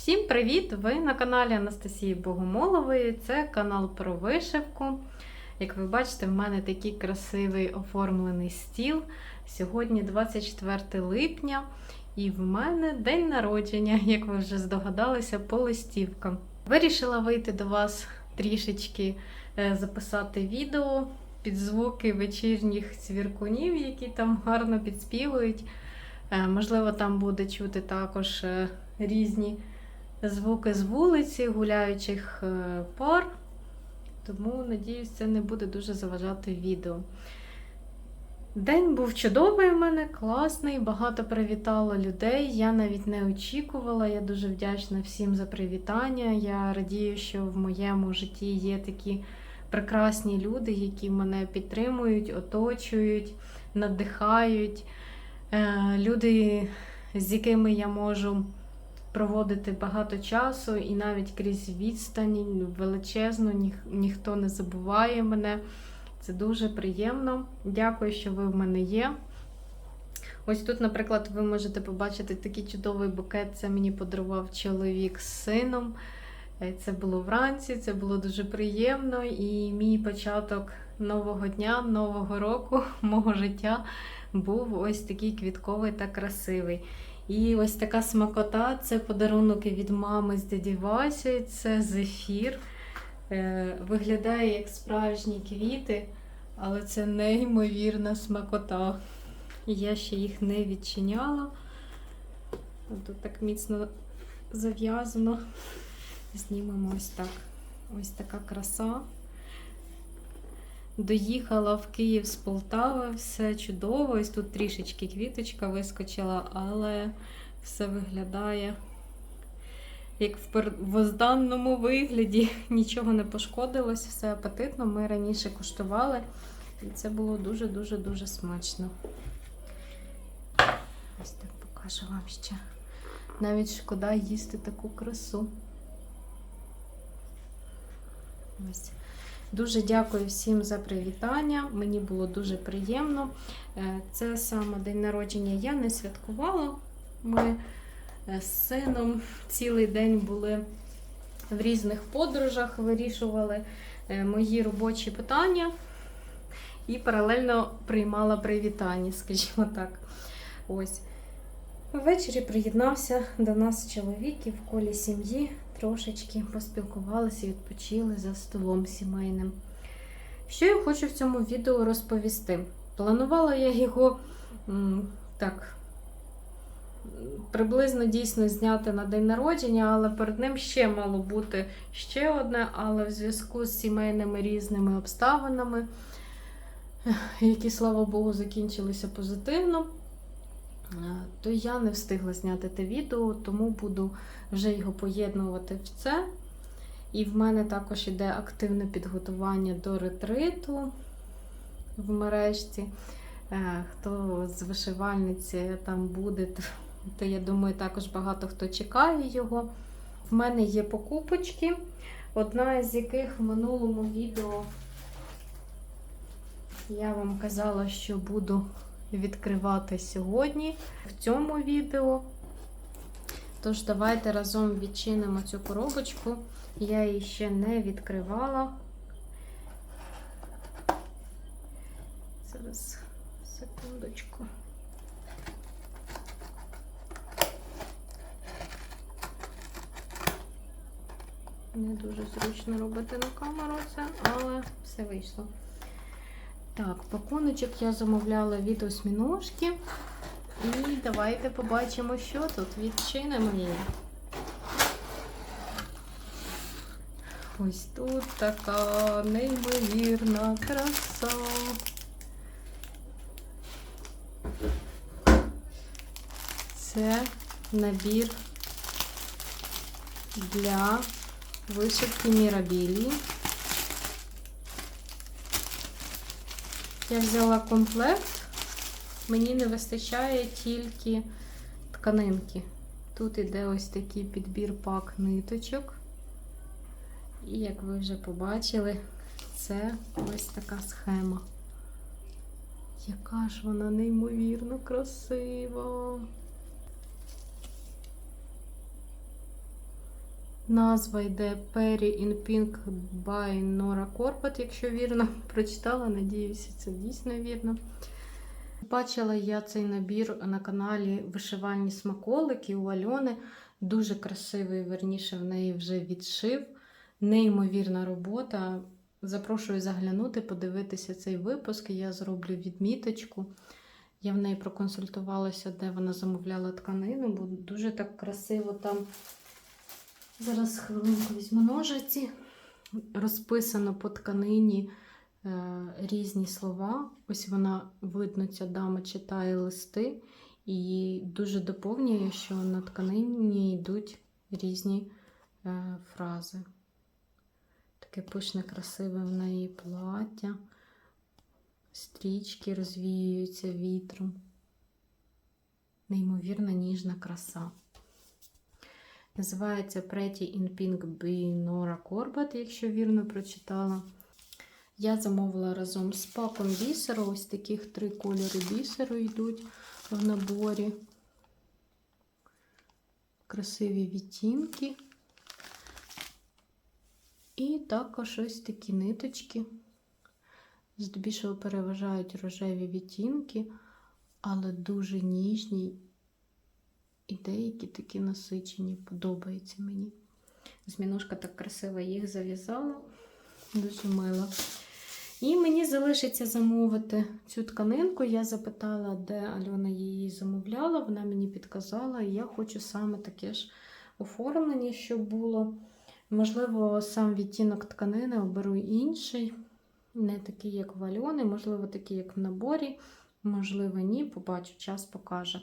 Всім привіт! Ви на каналі Анастасії Богомолової. Це канал про вишивку. Як ви бачите, в мене такий красивий оформлений стіл. Сьогодні 24 липня, і в мене день народження, як ви вже здогадалися, по листівкам. Вирішила вийти до вас трішечки е, записати відео під звуки вечірніх цвіркунів, які там гарно підспівують. Е, Можливо, там буде чути також е, різні звуки з вулиці, гуляючих е, пар. Тому, надіюсь, це не буде дуже заважати відео. День був чудовий у мене, класний, багато привітало людей. Я навіть не очікувала. Я дуже вдячна всім за привітання. Я радію, що в моєму житті є такі прекрасні люди, які мене підтримують, оточують, надихають. Е, Люди, з якими я можу проводити багато часу, і навіть крізь відстань величезну, ніх, ніхто не забуває мене. Це дуже приємно. Дякую, що ви в мене є. Ось тут, наприклад, ви можете побачити такий чудовий букет. Це мені подарував чоловік з сином. Е, Це було вранці, це було дуже приємно. І мій початок нового дня, нового року, мого життя був ось такий квітковий та красивий. І ось така смакота це подарунки від мами з дяді Васі, це зефір. Е, Виглядає як справжні квіти, але це неймовірна смакота. Я ще їх не відчиняла. Тут так міцно зав'язано. Знімемо ось так. Ось така краса. Доїхала в Київ з Полтави, все чудово. Ось тут трішечки квіточка вискочила, але все виглядає як в первозданному вигляді. Нічого не пошкодилось, все апетитно. Ми раніше куштували, і це було дуже-дуже дуже смачно. Ось так покажу вам ще. Навіть шкода їсти таку красу. Ось. Дуже дякую всім за привітання. Мені було дуже приємно. Е, Це саме день народження я не святкувала. Ми е, з сином цілий день були в різних подорожах, вирішували е, мої робочі питання і паралельно приймала привітання, скажімо так. Ось. Ввечері приєднався до нас чоловік і в колі сім'ї трошечки поспілкувалися, відпочили за столом сімейним. Що я хочу в цьому відео розповісти? Планувала я його так приблизно дійсно зняти на день народження, але перед ним ще мало бути ще одне, але в зв'язку з сімейними різними обставинами, які, слава Богу, закінчилися позитивно. То я не встигла зняти те відео, тому буду вже його поєднувати в це. І в мене також іде активне підготування до ретриту в мережці. Е, Хто з вишивальниці там буде, то я думаю, також багато хто чекає його. В мене є покупочки, одна з яких в минулому відео я вам казала, що буду відкривати сьогодні в цьому відео. Тож, давайте разом відчинимо цю коробочку. Я її ще не відкривала. Зараз, секундочку. Не дуже зручно робити на камеру це, але все вийшло. Так, пакуночок я замовляла від осьміножки. І давайте побачимо, що тут. Відчинимо її. Ось тут така неймовірна краса. Це набір для вишивки мірабілії. Я взяла комплект, мені не вистачає тільки тканинки. Тут іде ось такий підбір пак ниточок. І як ви вже побачили, це ось така схема. Яка ж вона неймовірно красива. Назва йде Perry in Pink by Nora Corbat, якщо вірно прочитала, надіюся, це дійсно вірно. Бачила я цей набір на каналі Вишивальні смаколики у Альони. Дуже красивий, верніше, в неї вже відшив. Неймовірна робота. Запрошую заглянути, подивитися цей випуск. Я зроблю відміточку. Я в неї проконсультувалася, де вона замовляла тканину, бо дуже так красиво там. Зараз хвилинку візьму ножиці. Розписано по тканині е, різні слова. Ось вона, видно, ця дама читає листи і дуже доповнює, що на тканині йдуть різні е, фрази. Таке пишне, красиве в неї плаття. Стрічки розвіюються вітром. Неймовірна ніжна краса. Називається Pretty in Pink by Nora Corbat, якщо вірно прочитала. Я замовила разом з паком бісеру. Ось таких три кольори бісеру йдуть в наборі. Красиві відтінки. І також ось такі ниточки. Здебільшого переважають рожеві відтінки, але дуже ніжні і деякі такі насичені, подобаються мені. Змінушка так красиво їх зав'язала, дуже мило. І мені залишиться замовити цю тканинку. Я запитала, де Альона її замовляла. Вона мені підказала, і я хочу саме таке ж оформлення, щоб було. Можливо, сам відтінок тканини оберу інший. Не такий, як в Альони, можливо, такий, як в наборі, можливо, ні. Побачу, час покаже.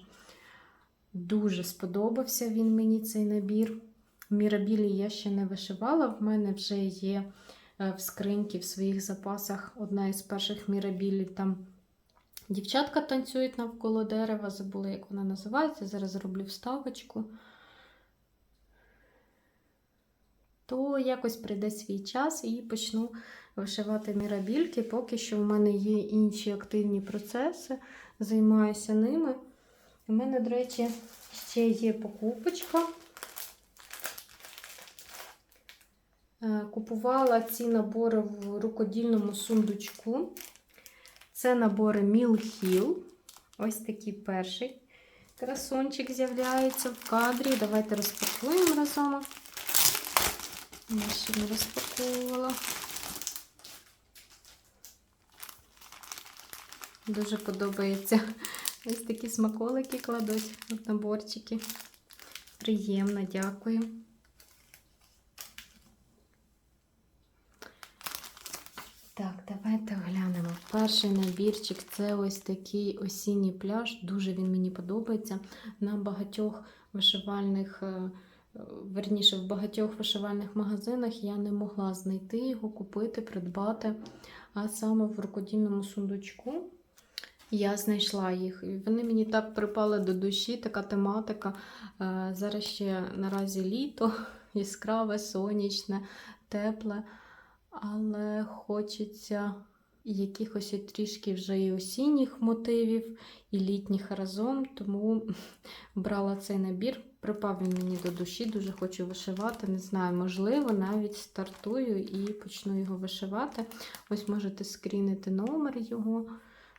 Дуже сподобався він мені цей набір. Мірабілі я ще не вишивала. В мене вже є е, в скриньці в своїх запасах одна із перших мірабілі. Там дівчатка танцюють навколо дерева. Забула, як вона називається. Зараз зроблю вставочку. То якось прийде свій час і почну вишивати мірабільки. Поки що в мене є інші активні процеси, займаюся ними. У мене, до речі, ще є покупочка. Е, Купувала ці набори в рукодільному сундучку. Це набори Mill Ось такий перший красончик з'являється в кадрі. Давайте розпакуємо разом. Я ще не розпаковувала. Дуже подобається. Ось такі смаколики кладуть в наборчики. Приємно, дякую. Так, давайте оглянемо. Перший набірчик це ось такий осінній пляж. Дуже він мені подобається. На багатьох вишивальних, е, верніше, в багатьох вишивальних магазинах я не могла знайти його, купити, придбати. А саме в рукодільному сундучку я знайшла їх. Вони мені так припали до душі, така тематика. Е, Зараз ще наразі літо, яскраве, сонячне, тепле. Але хочеться якихось трішки вже і осінніх мотивів, і літніх разом. Тому брала цей набір. Припав він мені до душі, дуже хочу вишивати. Не знаю, можливо, навіть стартую і почну його вишивати. Ось можете скрінити номер його,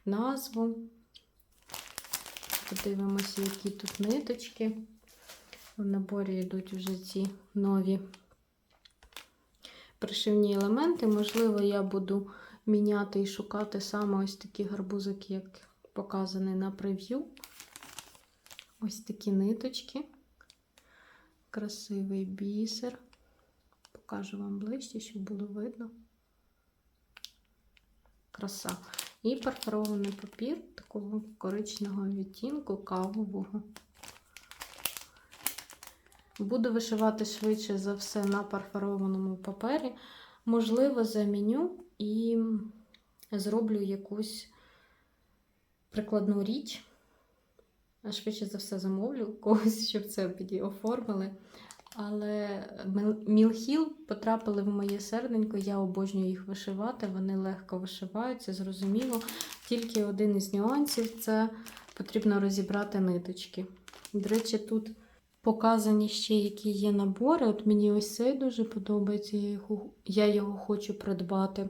назву. Подивимося, які тут ниточки. В наборі йдуть вже ці нові пришивні елементи. Можливо, я буду міняти і шукати саме ось такі гарбузики, як показаний на прев'ю. Ось такі ниточки. Красивий бісер. Покажу вам ближче, щоб було видно. Краса. І перфорований папір такого коричневого відтінку, кавового. Буду вишивати швидше за все на перфорованому папері. Можливо, заміню і зроблю якусь прикладну річ. А швидше за все замовлю когось, щоб це оформили. Але мілхіл потрапили в моє серденько, я обожнюю їх вишивати, вони легко вишиваються, зрозуміло. Тільки один із нюансів це потрібно розібрати ниточки. До речі, тут Показані ще, які є набори. От мені ось цей дуже подобається, я його, я його хочу придбати.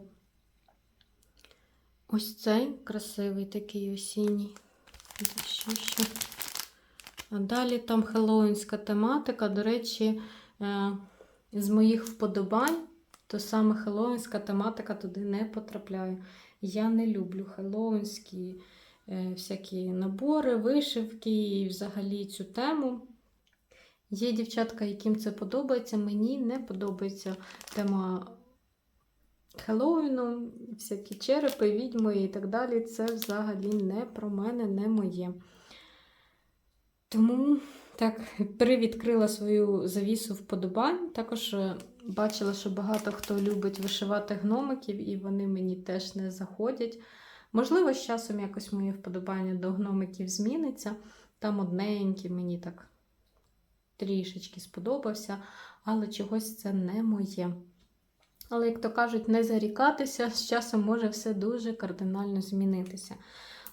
Ось цей красивий такий осінній. Ще, ще. Далі там хеллоуінська тематика. До речі, е, з моїх вподобань, то саме хеллоуінська тематика туди не потрапляє. Я не люблю хеллоуінські е, всякі набори, вишивки і взагалі цю тему. Є дівчатка, яким це подобається. Мені не подобається тема Хеллоуіну, всякі черепи, відьми і так далі. Це взагалі не про мене, не моє. Тому так, привідкрила свою завісу вподобань. Також е, бачила, що багато хто любить вишивати гномиків, і вони мені теж не заходять. Можливо, з часом якось моє вподобання до гномиків зміниться. Там одненький мені так трішечки сподобався, але чогось це не моє. Але, як то кажуть, не зарікатися, з часом може все дуже кардинально змінитися.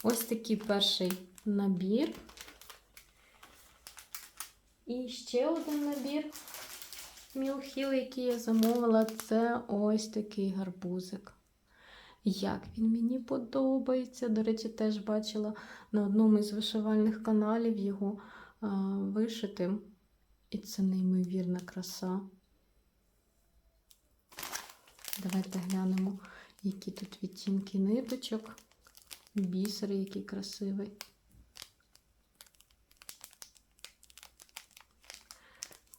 Ось такий перший набір. І ще один набір Мілхіл, який я замовила, це ось такий гарбузик. Як він мені подобається. До речі, теж бачила на одному із вишивальних каналів його а, вишитим. І це неймовірна краса. Давайте глянемо, які тут відтінки ниточок. Бісер, який красивий.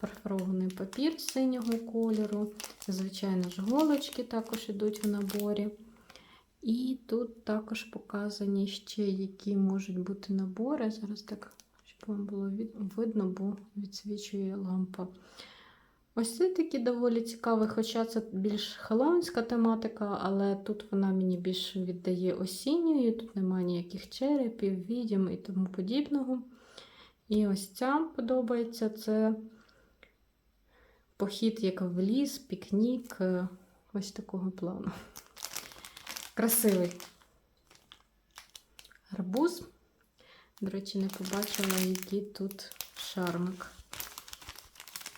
Перфорований папір синього кольору. Звичайно ж, голочки також йдуть в наборі. І тут також показані ще, які можуть бути набори. Зараз так, щоб вам було видно, бо відсвічує лампа. Ось це такий доволі цікавий, хоча це більш хеллоуінська тематика, але тут вона мені більше віддає осінньою, тут немає ніяких черепів, відьм і тому подібного. І ось ця подобається це похід як в ліс, пікнік, е, ось такого плану. Красивий гарбуз. До речі, не побачила, який тут шармик.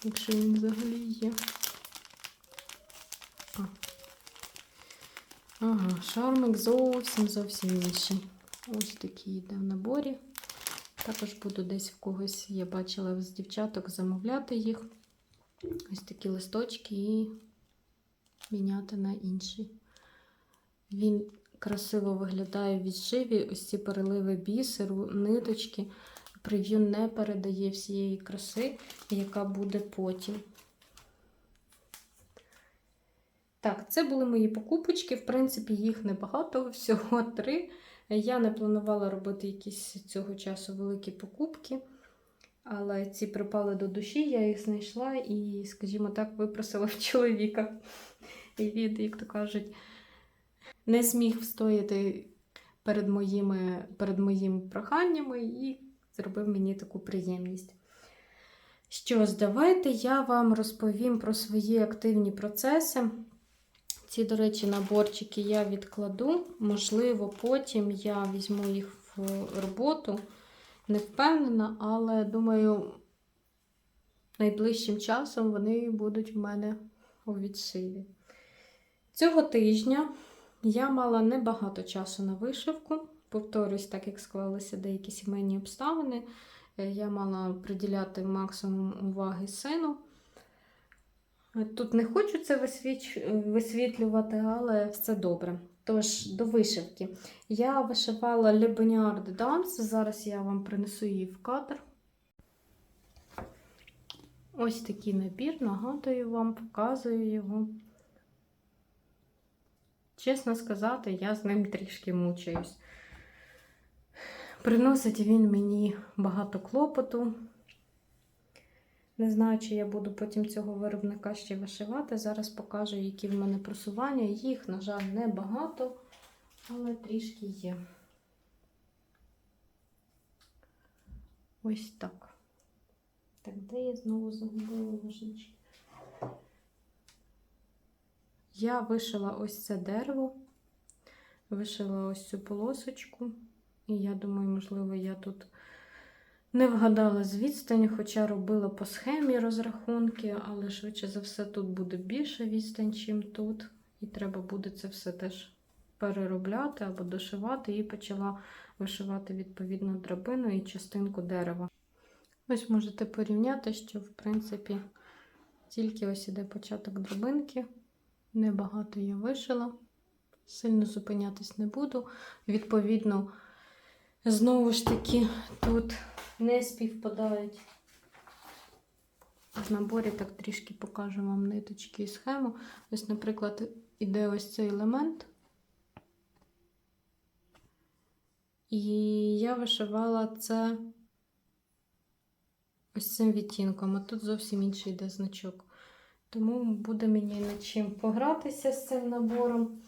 Якщо він взагалі є. А. Ага, шармик зовсім зовсім інший. Ось такий йде в наборі. Також буду десь в когось, я бачила з дівчаток замовляти їх. Ось такі листочки і міняти на інший. Він красиво виглядає в відшиві, ось ці переливи бісеру, ниточки. Прев'ю не передає всієї краси, яка буде потім. Так, це були мої покупочки. В принципі, їх небагато, всього три. Я не планувала робити якісь цього часу великі покупки. Але ці припали до душі, я їх знайшла і, скажімо так, випросила в чоловіка. І він, як то кажуть, не зміг встояти перед моїми, перед моїми проханнями і зробив мені таку приємність. Що ж, давайте я вам розповім про свої активні процеси. Ці, до речі, наборчики я відкладу. Можливо, потім я візьму їх в роботу. Не впевнена, але думаю, найближчим часом вони будуть в мене у відшиві. Цього тижня я мала небагато часу на вишивку. Повторюсь, так як склалися деякі сімейні обставини, я мала приділяти максимум уваги сину. Тут не хочу це висвітлювати, але все добре. Тож, до вишивки. Я вишивала Le Bonheur de Dance, зараз я вам принесу її в кадр. Ось такий набір, нагадую вам, показую його. Чесно сказати, я з ним трішки мучаюсь. Приносить він мені багато клопоту. Не знаю, чи я буду потім цього виробника ще вишивати. Зараз покажу, які в мене просування. Їх, на жаль, небагато, але трішки є. Ось так. Так, де я знову загубила ножнички? Я вишила ось це дерево, вишила ось цю полосочку. І я думаю, можливо, я тут Не вгадала з відстані, хоча робила по схемі розрахунки, але швидше за все тут буде більше відстань, чим тут. І треба буде це все теж переробляти або дошивати. І почала вишивати відповідно драбину і частинку дерева. Ось можете порівняти, що в принципі тільки ось іде початок драбинки. Небагато я вишила, сильно зупинятись не буду. Відповідно, знову ж таки, тут не співпадають. В наборі так трішки покажу вам ниточки і схему. Ось, наприклад, іде ось цей елемент. І я вишивала це ось цим відтінком, а тут зовсім інший йде значок. Тому буде мені над чим погратися з цим набором.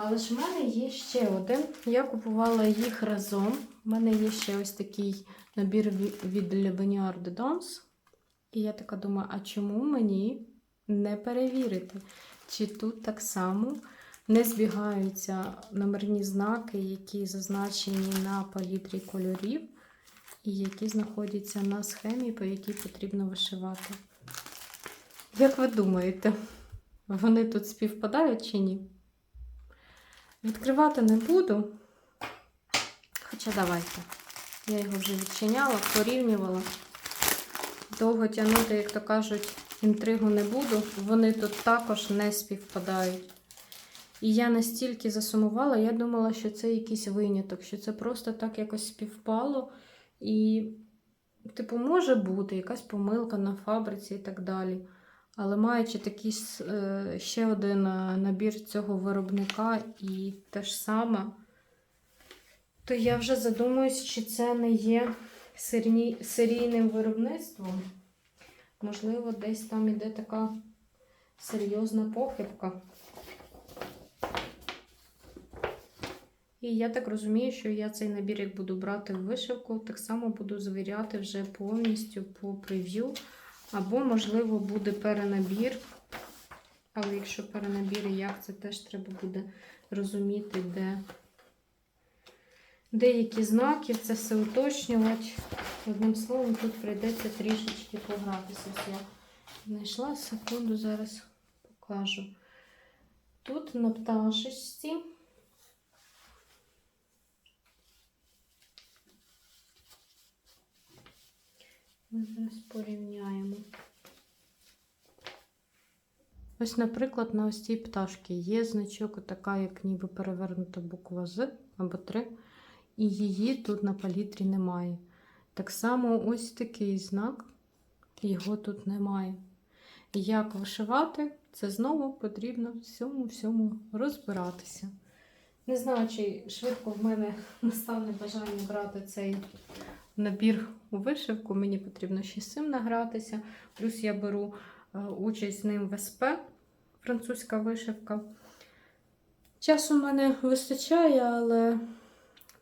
Але ж в мене є ще один. Я купувала їх разом. У мене є ще ось такий набір від Le de Danse. І я така думаю, а чому мені не перевірити, чи тут так само не збігаються номерні знаки, які зазначені на палітрі кольорів, і які знаходяться на схемі, по якій потрібно вишивати. Як ви думаєте, вони тут співпадають чи ні? Відкривати не буду. Хоча давайте. Я його вже відчиняла, порівнювала. Довго тягнути, як то кажуть, інтригу не буду. Вони тут також не співпадають. І я настільки засумувала, я думала, що це якийсь виняток, що це просто так якось співпало. І, типу, може бути якась помилка на фабриці і так далі. Але маючи такий е, ще один е, набір цього виробника і те ж саме, то я вже задумуюсь, чи це не є серійним виробництвом. Можливо, десь там іде така серйозна похибка. І я так розумію, що я цей набір, як буду брати в вишивку, так само буду звіряти вже повністю по прев'ю. Або, можливо, буде перенабір. Але якщо перенабір і як, це теж треба буде розуміти, де деякі знаки, це все уточнювати. Одним словом, тут прийдеться трішечки погратися. Я знайшла секунду, зараз покажу. Тут на пташечці. Ми зараз порівняємо. Ось, наприклад, на ось цій пташці є значок, така, як ніби перевернута буква З або 3, і її тут на палітрі немає. Так само ось такий знак, його тут немає. Як вишивати, це знову потрібно всьому-всьому розбиратися. Не знаю, чи швидко в мене настане бажання брати цей набір у вишивку. Мені потрібно ще з цим награтися. Плюс я беру е, участь з ним в СП, французька вишивка. Часу в мене вистачає, але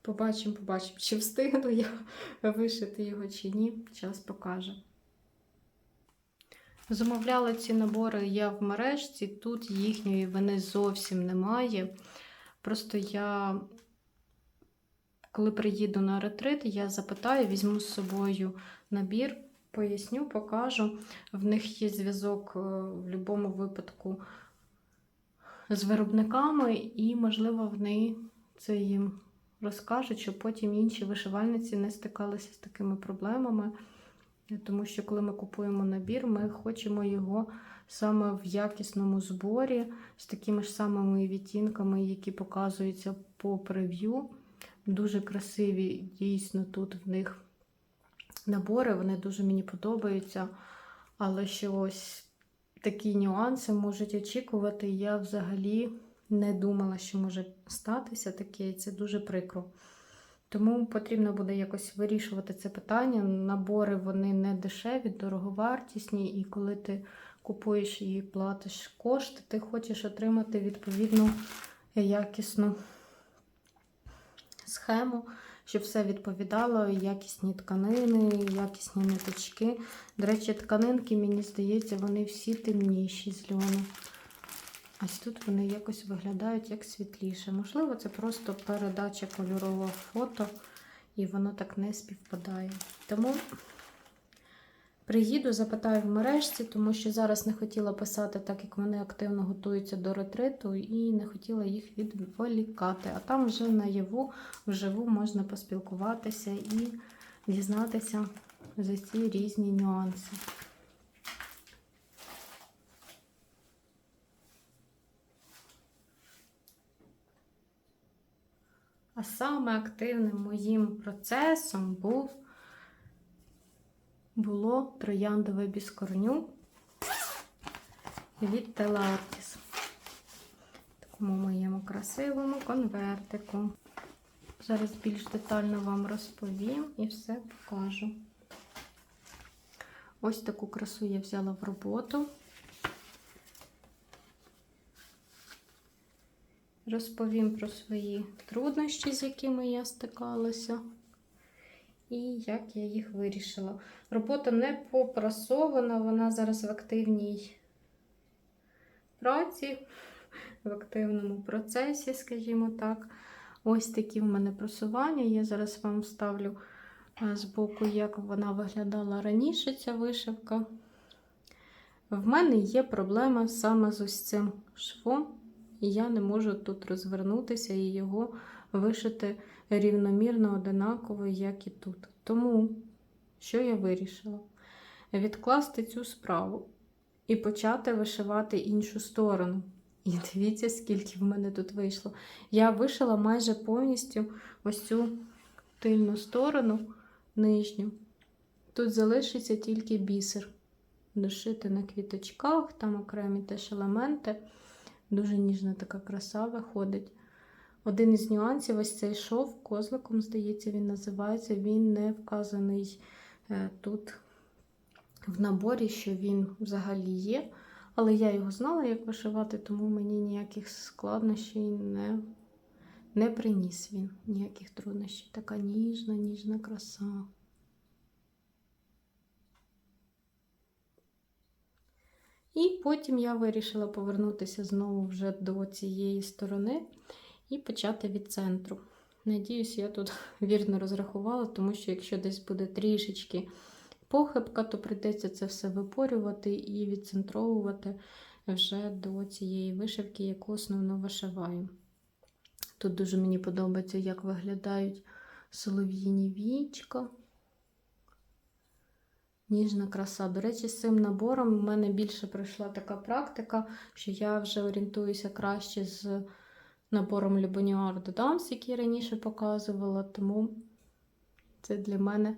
побачимо, побачимо, чи встигну я вишити його чи ні. Час покаже. Замовляла ці набори я в мережці, тут їхньої вини зовсім немає. Просто я, коли приїду на ретрит, я запитаю, візьму з собою набір, поясню, покажу. В них є зв'язок е, в будь-якому випадку з виробниками, і, можливо, вони це їм розкажуть, щоб потім інші вишивальниці не стикалися з такими проблемами. Тому що, коли ми купуємо набір, ми хочемо його саме в якісному зборі, з такими ж самими відтінками, які показуються по прев'ю. Дуже красиві, дійсно, тут в них набори, вони дуже мені подобаються. Але що ось такі нюанси можуть очікувати, я взагалі не думала, що може статися таке, і це дуже прикро. Тому потрібно буде якось вирішувати це питання. Набори вони не дешеві, дороговартісні, і коли ти купуєш і платиш кошти, ти хочеш отримати відповідну якісну схему, щоб все відповідало, якісні тканини, якісні ниточки. До речі, тканинки, мені здається, вони всі темніші з льону. Ось тут вони якось виглядають як світліше. Можливо, це просто передача кольорового фото. і воно так не співпадає. Тому приїду, запитаю в мережці, тому що зараз не хотіла писати, так як вони активно готуються до ретриту, і не хотіла їх відволікати. А там вже наяву, вживу можна поспілкуватися і дізнатися за ці різні нюанси. А саме активним моїм процесом був було трояндове біскорню від Телартіс. В такому моєму красивому конвертику. Зараз більш детально вам розповім і все покажу. Ось таку красу я взяла в роботу. Розповім про свої труднощі, з якими я стикалася, і як я їх вирішила. Робота не попрасована, вона зараз в активній праці, в активному процесі, скажімо так. Ось такі в мене просування. Я зараз вам ставлю з боку, як вона виглядала раніше, ця вишивка. В мене є проблема саме з ось цим швом. І я не можу тут розвернутися і його вишити рівномірно одинаково, як і тут. Тому, що я вирішила? Відкласти цю справу і почати вишивати іншу сторону. І дивіться, скільки в мене тут вийшло. Я вишила майже повністю ось цю тильну сторону нижню. Тут залишиться тільки бісер. Дошити на квіточках, там окремі теж елементи. Дуже ніжна така краса виходить. Один із нюансів ось цей шов козликом, здається, він називається. Він не вказаний е, тут в наборі, що він взагалі є. Але я його знала, як вишивати, тому мені ніяких складнощів не не приніс він, ніяких труднощів. Така ніжна, ніжна краса. І потім я вирішила повернутися знову вже до цієї сторони і почати від центру. Надіюсь, я тут вірно розрахувала, тому що якщо десь буде трішечки похибка, то прийдеться це все випорювати і відцентровувати вже до цієї вишивки, яку основно вишиваю. Тут дуже мені подобається, як виглядають солов'їні вічка. Ніжна краса. До речі, з цим набором в мене більше пройшла така практика, що я вже орієнтуюся краще з набором de Dams, який раніше показувала, тому це для мене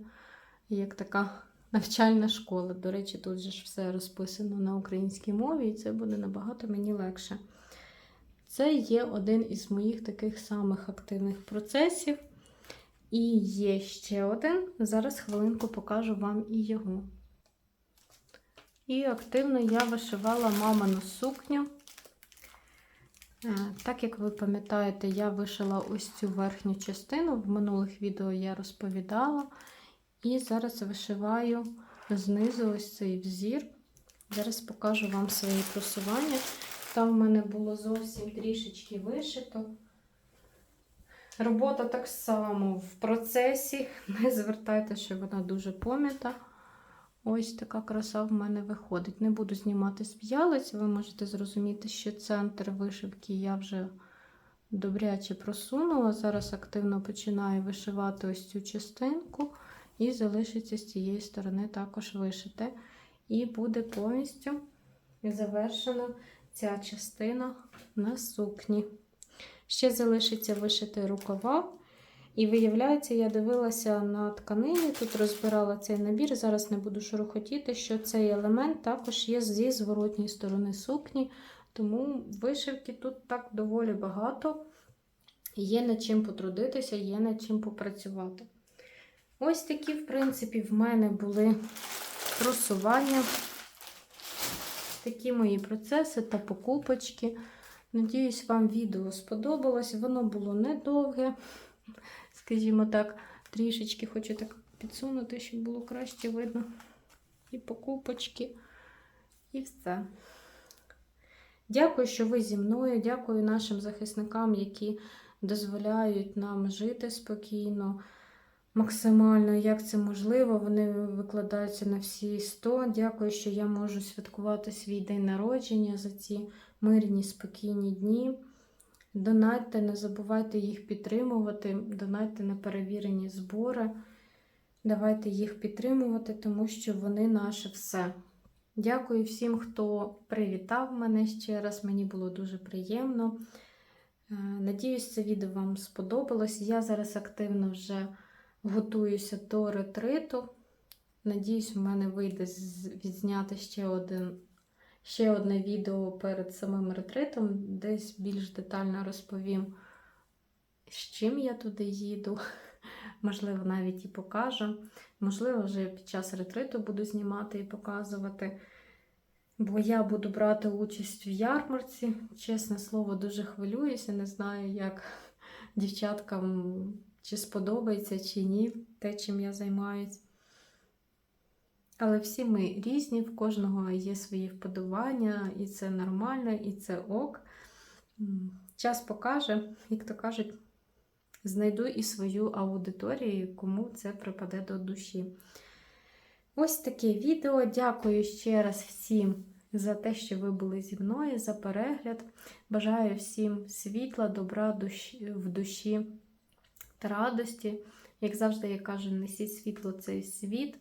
як така навчальна школа. До речі, тут же ж все розписано на українській мові, і це буде набагато мені легше. Це є один із моїх таких самих активних процесів. І є ще один. Зараз хвилинку покажу вам і його. І активно я вишивала мамину сукню. Е, Так як ви пам'ятаєте, я вишила ось цю верхню частину. В минулих відео я розповідала. І зараз вишиваю знизу ось цей взір. Зараз покажу вам свої просування. Там в мене було зовсім трішечки вишито. Робота так само в процесі. Не звертайте, що вона дуже пом'ята. Ось така краса в мене виходить. Не буду знімати з п'ялиць, ви можете зрозуміти, що центр вишивки я вже добряче просунула. Зараз активно починаю вишивати ось цю частинку, і залишиться з цієї сторони також вишите. І буде повністю завершена ця частина на сукні. Ще залишиться вишити рукава. І виявляється, я дивилася на тканині, тут розбирала цей набір. Зараз не буду шурохотіти, що цей елемент також є зі зворотньої сторони сукні. Тому вишивки тут так доволі багато. Є над чим потрудитися, є над чим попрацювати. Ось такі, в принципі, в мене були просування. Такі мої процеси та покупочки. Надіюсь, вам відео сподобалось. Воно було недовге, скажімо так, трішечки хочу так підсунути, щоб було краще видно. І покупочки, і все. Дякую, що ви зі мною. Дякую нашим захисникам, які дозволяють нам жити спокійно, максимально, як це можливо. Вони викладаються на всі 100. Дякую, що я можу святкувати свій день народження за ці мирні, спокійні дні. Донатьте, не забувайте їх підтримувати, донатьте на перевірені збори. Давайте їх підтримувати, тому що вони наше все. Дякую всім, хто привітав мене ще раз. Мені було дуже приємно. Е, Надіюсь, це відео вам сподобалось. Я зараз активно вже готуюся до ретриту. Надіюсь, у мене вийде відзняти ще один. Ще одне відео перед самим ретритом, десь більш детально розповім, з чим я туди їду. Можливо, навіть і покажу. Можливо, вже під час ретриту буду знімати і показувати. Бо я буду брати участь в ярмарці. Чесне слово, дуже хвилююся. Не знаю, як дівчаткам чи сподобається, чи ні, те, чим я займаюсь. Але всі ми різні, в кожного є свої вподобання, і це нормально, і це ок. Час покаже, як то кажуть, знайду і свою аудиторію, кому це припаде до душі. Ось таке відео. Дякую ще раз всім за те, що ви були зі мною, за перегляд. Бажаю всім світла, добра в душі та радості. Як завжди, я кажу, несіть світло цей світ.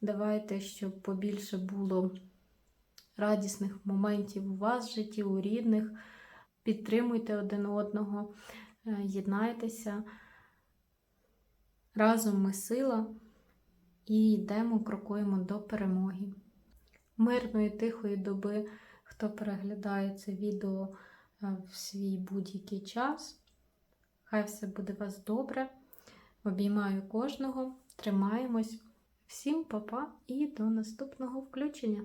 Давайте, щоб побільше було радісних моментів у вас в житті, у рідних. Підтримуйте один одного, е, єднайтеся. Разом ми сила і йдемо, крокуємо до перемоги. Мирної, тихої доби, хто переглядає це відео е, в свій будь-який час. Хай все буде у вас добре. Обіймаю кожного, тримаємось. Всім па-па і до наступного включення!